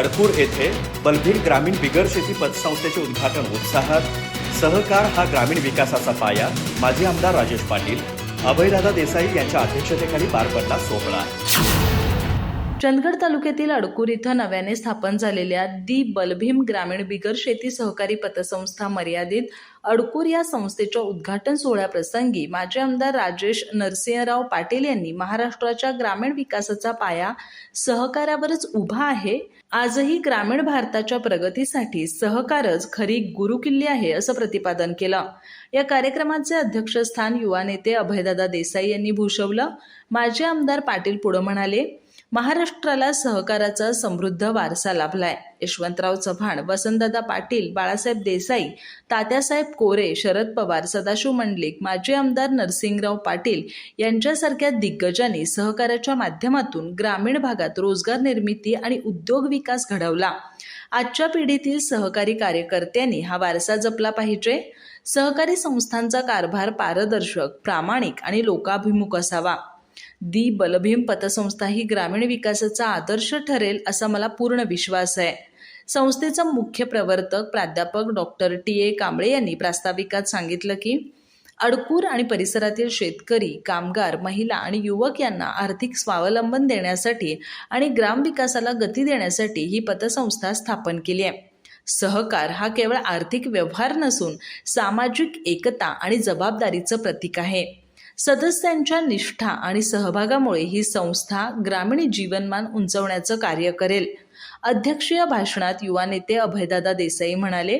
अडकूर येथे बलभीर ग्रामीण बिगर शेती पतसंस्थेचे उद्घाटन उत्साहात. सहकार हा ग्रामीण विकासाचा पाया. माजी आमदार राजेश पाटील अभयदादा देसाई यांच्या अध्यक्षतेखाली पार पडला सोहळा. चंदगड तालुक्यातील अडकूर इथं नव्याने स्थापन झालेल्या दी बलभीम ग्रामीण बिगर शेती सहकारी पतसंस्था मर्यादित अडकूर या संस्थेच्या उद्घाटन सोहळ्याप्रसंगी माजी आमदार राजेश नरसिंहराव पाटील यांनी महाराष्ट्राच्या ग्रामीण विकासाचा पाया सहकारावरच उभा आहे. आजही ग्रामीण भारताच्या प्रगतीसाठी सहकारच खरी गुरुकिल्ली आहे असं प्रतिपादन केलं. या कार्यक्रमाचे अध्यक्षस्थान युवा नेते अभयदादा देसाई यांनी भूषवलं. माजी आमदार पाटील पुढे म्हणाले महाराष्ट्राला सहकाराचा समृद्ध वारसा लाभलाय. यशवंतराव चव्हाण वसंतदादा पाटील बाळासाहेब देसाई तात्यासाहेब कोरे शरद पवार सदाशिव मंडलिक माजी आमदार नरसिंगराव पाटील यांच्यासारख्या दिग्गजांनी सहकाराच्या माध्यमातून ग्रामीण भागात रोजगार निर्मिती आणि उद्योग विकास घडवला. आजच्या पिढीतील सहकारी कार्यकर्त्यांनी हा वारसा जपला पाहिजे. सहकारी संस्थांचा कारभार पारदर्शक प्रामाणिक आणि लोकाभिमुख असावा. दी बलभीम पतसंस्था ही ग्रामीण विकासाचा आदर्श ठरेल असा मला पूर्ण विश्वास आहे. संस्थेचा मुख्य प्रवर्तक प्राध्यापक डॉक्टर टी ए कांबळे यांनी प्रास्ताविकात सांगितलं की अडकूर आणि परिसरातील शेतकरी कामगार महिला आणि युवक यांना आर्थिक स्वावलंबन देण्यासाठी आणि ग्रामविकासाला गती देण्यासाठी ही पतसंस्था स्थापन केली आहे. सहकार हा केवळ आर्थिक व्यवहार नसून सामाजिक एकता आणि जबाबदारीचं प्रतीक आहे. सदस्यांच्या निष्ठा आणि सहभागामुळे ही संस्था ग्रामीण जीवनमान उंचवण्याचं कार्य करेल. अध्यक्षीय भाषणात युवा नेते अभयदादा देसाई म्हणाले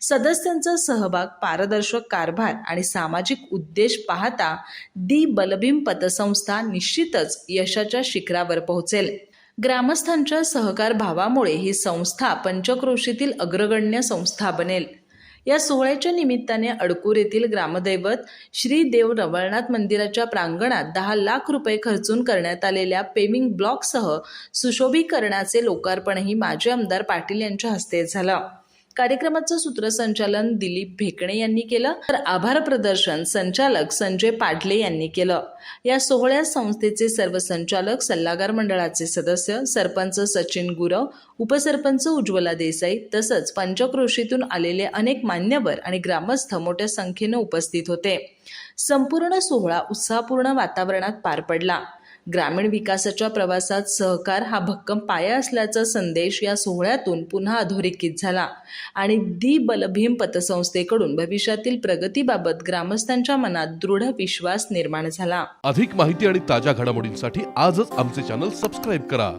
सदस्यांचा सहभाग पारदर्शक कारभार आणि सामाजिक उद्देश पाहता दी बलभीम पतसंस्था निश्चितच यशाच्या शिखरावर पोहोचेल. ग्रामस्थांच्या सहकार भावामुळे ही संस्था पंचक्रोशीतील अग्रगण्य संस्था बनेल. या सोहळ्याच्या निमित्ताने अडकूर येथील ग्रामदैवत श्री देव रवळनाथ मंदिराच्या प्रांगणात दहा लाख रुपये खर्चून करण्यात आलेल्या पेमिंग ब्लॉकसह सुशोभीकरणाचे लोकार्पणही माजी आमदार पाटील यांच्या हस्ते झालं. कार्यक्रमाचं सूत्रसंचालन दिलीप भेकणे यांनी केलं. तर आभार प्रदर्शन संचालक संजय पाटले यांनी केलं. या सोहळ्यात संस्थेचे सर्व संचालक सल्लागार मंडळाचे सदस्य सरपंच सचिन गुरव उपसरपंच उज्ज्वला देसाई तसंच पंचक्रोशीतून आलेले अनेक मान्यवर आणि ग्रामस्थ मोठ्या संख्येनं उपस्थित होते. संपूर्ण सोहळा उत्साहपूर्ण वातावरणात पार पडला. ग्रामीण विकासाच्या प्रवासात सहकार हा भक्कम पाया असल्याचा संदेश या सोहळ्यातून पुन्हा अधोरेखित झाला. आणि दि बलभीम पतसंस्थेकडून भविष्यातील प्रगतीबाबत ग्रामस्थांच्या मनात दृढ विश्वास निर्माण झाला. अधिक माहिती आणि ताज्या घडामोडींसाठी आजच आमचे चॅनल सबस्क्राईब करा.